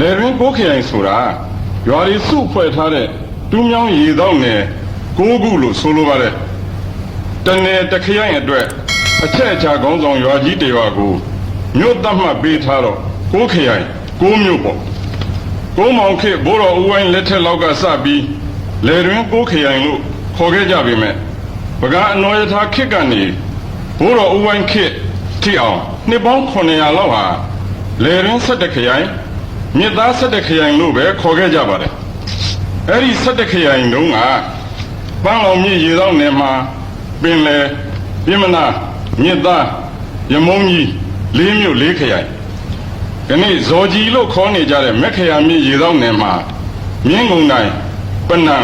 လယ်ရင်းကိုခရိုင်ဆိုတာရွာရီစုဖွဲ့ထားတဲ့တူးမြောင်းရေတော့နယ်ကိုခုလို့ဆိုလိုပါတယ်တနယ်တစ်ခရိုင်အတွက်အချက်အချာကောင်းဆောင်ရွာကြီးတရွာကိုမြို့သတ်မှတ်ပေးထားတော့ကိုခရိုင်ကိုမြို့ပေါ့ကိုမောင်ခေဘိုးတော်ဦးဝိုင်းလက်ထက်လောက်ကစပြီးလယ်ရင်းကိုခရိုင်လို့ခေါ်ခဲ့ကြပေမဲ့ပကအနော်ရထားခေတ်ကနေဘိုးတော်ဦးဝိုင်းခေတ်ထိအောင်နှစ်ပေါင်း900လောက်ဟာလယ်ရင်း17ခရိုင် မြစ်သားဆက်တဲ့ခရိုင်လို့ပဲခေါ်ခဲ့ကြပါတယ်အဲ့ဒီဆက်တဲ့ခရိုင်တုန်းကပန်းလောင်မြစ်ရေသောနယ်မှာပင်လေပြင်းမနာမြစ်သားရမုံကြီးလေးမြို့လေးခရိုင်ဒီနေ့ဇော်ကြီးလို့ခေါ်နေကြတဲ့မက်ခရာမြစ်ရေသောနယ်မှာမြင်းကုန်တိုင်းပနံ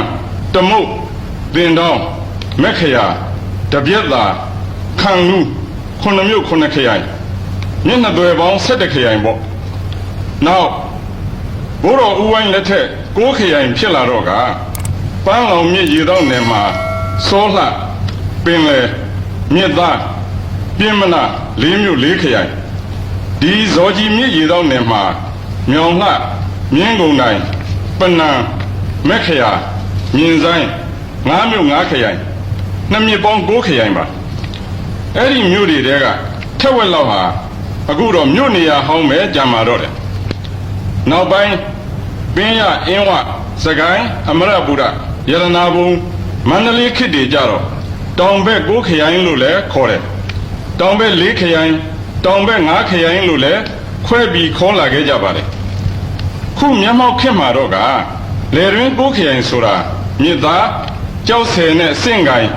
တမုတ်တင်တောင်းမက်ခရာတပြက်သာခံလူခုနှစ်မြို့ခုနှစ်ခရိုင်မြစ်နှစ်သွယ်ပေါင်း၁၁ခရိုင်ပေါ့နောက် ဘိုးတော်ဦးဝိုင်းလက်ထက်ကိုးခရိုင်ဖြစ်လာတော့ကပန်းလောင်မြစ်ရေတော့နယ်မှာစောလှပင်လေမြစ်သားပြင်းမနာလေးမြို့လေးခရိုင်ဒီဇော်ကြီးမြစ်ရေတော့နယ်မှာမြောင်လှမြင်းကုန်တိုင်းပနံမက်ခရာမြင်းဆိုင်ငါးမြို့ငါးခရိုင်နှစ်မြစ်ပေါင်းကိုးခရိုင်ပါအဲ့ဒီမြို့တွေတဲကထက်ဝက်လောက်ဟာအခုတော့မြို့နေရာဟောင်းပဲကြံမာတော့တယ်နောက်ပိုင်း ပင်းရအင်းဝစကိုင်းအမရပူရရတနာဘုံမန္တလေးခေတ်တွေကြတော့တောင်ဘက်ကိုးခရိုင်လို့လည်းခေါ်တယ်တောင်ဘက်၄ခရိုင်တောင်ဘက်၅ခရိုင်လို့လည်းခွဲပြီးခေါ်လာခဲ့ကြပါတယ်ခုမျက်မှောက်ခေတ်မှာတော့ကလေတွင်ကိုးခရိုင်ဆိုတာမြစ်သားကြောက်ဆယ်နဲ့စင့်ကိုင်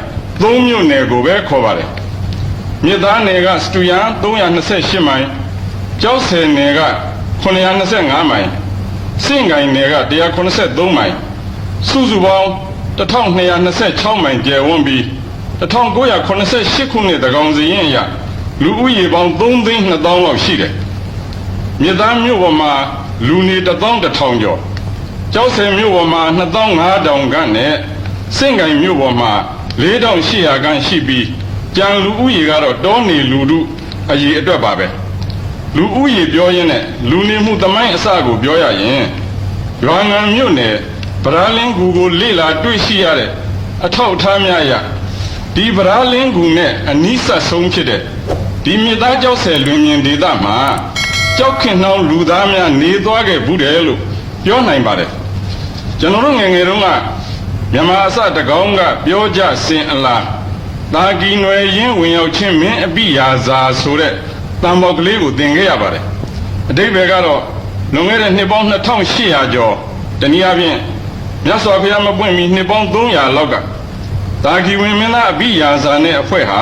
သုံးမြို့နယ်ကိုပဲခေါ်ပါတယ်မြစ်သားနယ်ကစတူယန်328မိုင်ကျောက်ဆယ်နယ်က925မိုင် စင့်ကိုင်နယ်က183မိုင်စုစုပေါင်း1226မိုင်ကျယ်ဝန်းပြီး1988ခုနှစ်တကောင်စီရင်အရလူဦးရေပေါင်း3သိန်း2000လောက်ရှိတယ်မြေသားမြို့ပေါ်မှာလူနေ11000ကျော်ကျောက်ဆယ်မြို့ပေါ်မှာ2500ခန့်နဲ့စင့်ကိုင်မြို့ပေါ်မှာ4800ခန့်ရှိပြီးကြံလူဦးရေကတော့တောနေလူတို့အရေအတွက်ပါပဲ လူဦးရေပြောရင်းနဲ့လူနေမှုသမိုင်းအစကိုပြောရရင်ရွာငံမြို့နယ်ဗရာလင်းကူကိုလေ့လာတွေ့ရှိရတဲ့အထောက်အထားများအရဒီဗရာလင်းကူနဲ့အနီးဆက်ဆုံးဖြစ်တဲ့ဒီမြစ်သားကျောက်ဆယ်လွင်မြင်ဒေသမှာကြောက်ခင်နှောင်းလူသားများနေသွားခဲ့ဘူးတယ်လို့ပြောနိုင်ပါတယ်ကျွန်တော်တို့ငယ်ငယ်တုန်းကမြန်မာအစတကောင်းကပြောကြစင်အလားတာကီနွယ်ရင်းဝင်ရောက်ချင်းမင်းအပိယာဇာဆိုတဲ့ တံပေါက်ကလေးကိုသင်ခဲ့ရပါတယ်အတိတ်ဘယ်ကတော့လွန်ခဲ့တဲ့နှစ်ပေါင်း2800ကျော်တနည်းအားဖြင့်မြတ်စွာဘုရားမပွင့်မီနှစ်ပေါင်း300လောက်ကတာဂီဝင်မင်းသားအဘိယာဇာနဲ့အဖွဲ့ဟာ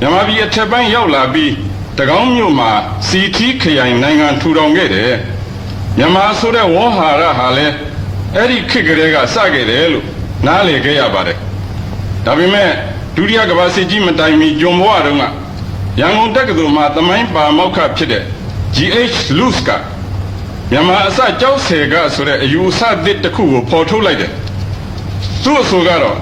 မြမပြည်အထက်ပိုင်းရောက်လာပြီးတကောင်းမြို့မှာစီထီခရိုင်နိုင်ငံထူထောင်ခဲ့တယ်မြန်မာဆိုတဲ့ဝေါ်ဟာရဟာလည်းအဲ့ဒီခေတ်ကလေးကစခဲ့တယ်လို့နားလည်ခဲ့ရပါတယ်ဒါပေမဲ့ဒုတိယကမ္ဘာစစ်ကြီးမတိုင်မီဂျွန်ဘွားတုန်းက ရန်ကုန်တက္ကသိုလ်မှာသမိုင်းပါမောက္ခဖြစ်တဲ့ GH Luce ကမြန်မာအစကြောက်ဆယ်ကဆိုတဲ့အယူအဆသစ်တစ်ခုကိုဖော်ထုတ်လိုက်တယ်။သူ့အဆိုကတော့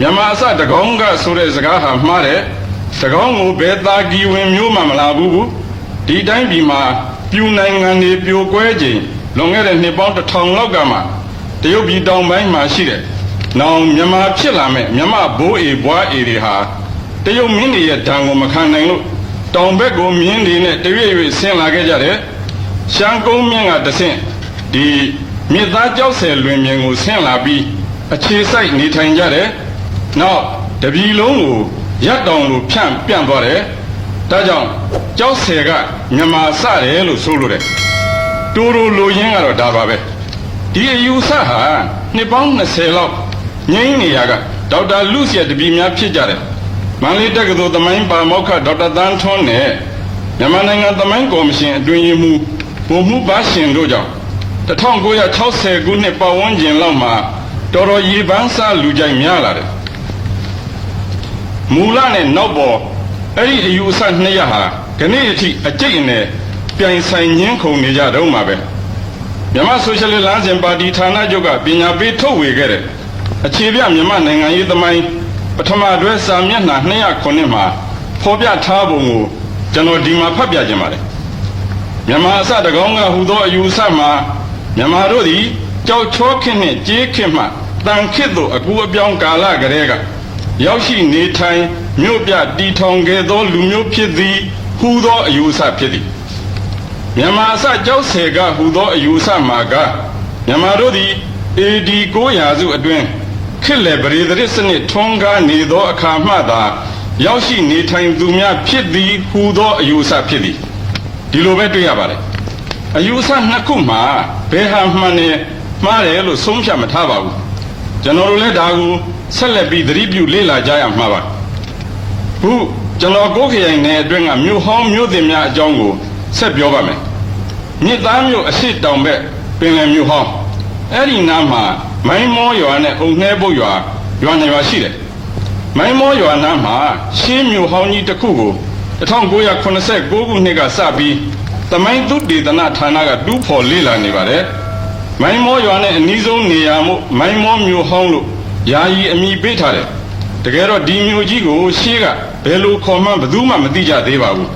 မြန်မာအစတကောင်းကဆိုတဲ့စကားဟာမှားတယ်။တကောင်းကိုဘယ်သားကီဝင်မျိုးမှမလာဘူးဘူး။ဒီတိုင်းပြည်မှာပြူနိုင်ငံတွေပြိုကွဲခြင်းလွန်ခဲ့တဲ့နှစ်ပေါင်းတစ်ထောင်လောက်ကမှတရုတ်ပြည်တောင်ပိုင်းမှာရှိတဲ့။နောင်မြန်မာဖြစ်လာမဲ့မြမဘိုးအေဘွားအေတွေဟာတရုတ်မင်းတွေရဲ့ဓာန်ကိုမခံနိုင်လို့ တောင်ဘက်ကိုမြင်းတွေနဲ့တရွေ့ရွေ့ဆင်းလာခဲ့ကြတယ်။ရှမ်းကုန်းမြင့်ကတဆင့်ဒီမြစ်သားကြောက်ဆယ်လွင်မြင်ကိုဆင်းလာပြီးအခြေစိုက်နေထိုင်ကြတယ်။နောက်တပြီလုံးကိုရက်တောင်လိုဖြန့်ပြန့်သွားတယ်။ဒါကြောင့်ကြောက်ဆယ်ကမြန်မာစတယ်လို့ဆိုလိုတယ်။တူတူလိုရင်းကတော့ဒါပါပဲ။ဒီအယူဆဟာနှစ်ပေါင်း20လောက်ငိမ့်နေရကဒေါက်တာလူစီယတပီများဖြစ်ကြတယ်။ မန္တလေးတက္ကသိုလ်သမိုင်းပါမောက္ခဒေါက်တာသန်းထွန်းနဲ့မြန်မာနိုင်ငံသမိုင်းကော်မရှင်အတွင်းရေးမှူးဗိုလ်မှူးဘာရှင်တို့ကြောင့်1960ခုနှစ်ပတ်ဝန်းကျင်လောက်မှာတော်တော်ရေပန်းစားလူကြိုက်များလာတယ်။မူလနဲ့နောက်ပေါ်အဲ့ဒီအယူအဆနှစ်ရဟာခဏအထိအကျိတ်အနယ်ပြိုင်ဆိုင်ညင်းခုန်နေကြတော့မှာပဲ။မြန်မာဆိုရှယ်လစ်လမ်းစဉ်ပါတီဌာနချုပ်ကပညာပေးထုတ်ဝေခဲ့တဲ့အခြေပြမြန်မာနိုင်ငံရေးသမိုင်း ပထမတွဲစာမျက်နှာ209မှာဖော်ပြထားပုံကိုကျွန်တော်ဒီမှာဖတ်ပြခြင်းပါတယ်မြန်မာအစတကောင်းကဟူသောအယူအဆမှာမြန်မာတို့သည်ကြောက်ချောခင်နှင့်ကြေးခင်မှတန်ခစ်သို့အကူအပြောင်းကာလကလေးကရောက်ရှိနေထိုင်မြို့ပြတီထောင်ခဲ့သောလူမျိုးဖြစ်သည်ဟူသောအယူအဆဖြစ်သည်မြန်မာအစကြောက်ဆယ်ကဟူသောအယူအဆမှာကမြန်မာတို့သည် AD 900စုအတွင်း ခစ်လေပရိသရစ်စနစ်ထွန်းကားနေသောအခါမှသာရောက်ရှိနေထိုင်သူများဖြစ်သည်ဟူသောအယူအဆဖြစ်သည်ဒီလိုပဲတွေ့ရပါတယ်အယူအဆနှစ်ခုမှာဘယ်ဟာမှန်တယ်မှားတယ်လို့ဆုံးဖြတ်မထားပါဘူးကျွန်တော်တို့လည်းဒါကိုဆက်လက်ပြီးသတိပြုလေ့လာကြရမှာပါခုကျွန်တော်ကိုယ်ခရိုင်နယ်အတွင်းကမြို့ဟောင်းမြို့သစ်များအကြောင်းကိုဆက်ပြောပါမယ်မြစ်သားမြို့အရှိတောင်ဘက်ပင်လယ်မြို့ဟောင်း အဲ့ဒီနားမှာမိုင်းမောရွာနဲ့အုံနှဲပုတ်ရွာရွာနှစ်ရွာရှိတယ်မိုင်းမောရွာနားမှာရှင်းမြို့ဟောင်းကြီးတစ်ခုကို1989ခုနှစ်ကစပြီးသမိုင်းသုတေသနဌာနကတူးဖော်လေ့လာနေပါတယ်။မိုင်းမောရွာနဲ့အနီးဆုံးနေရာမို့မိုင်းမောမြို့ဟောင်းလို့ယာယီအမည်ပေးထားတယ်။တကယ်တော့ဒီမြို့ကြီးကိုရှေးကဘယ်လိုခေါ်မှန်းဘယ်သူမှမသိကြသေးပါဘူး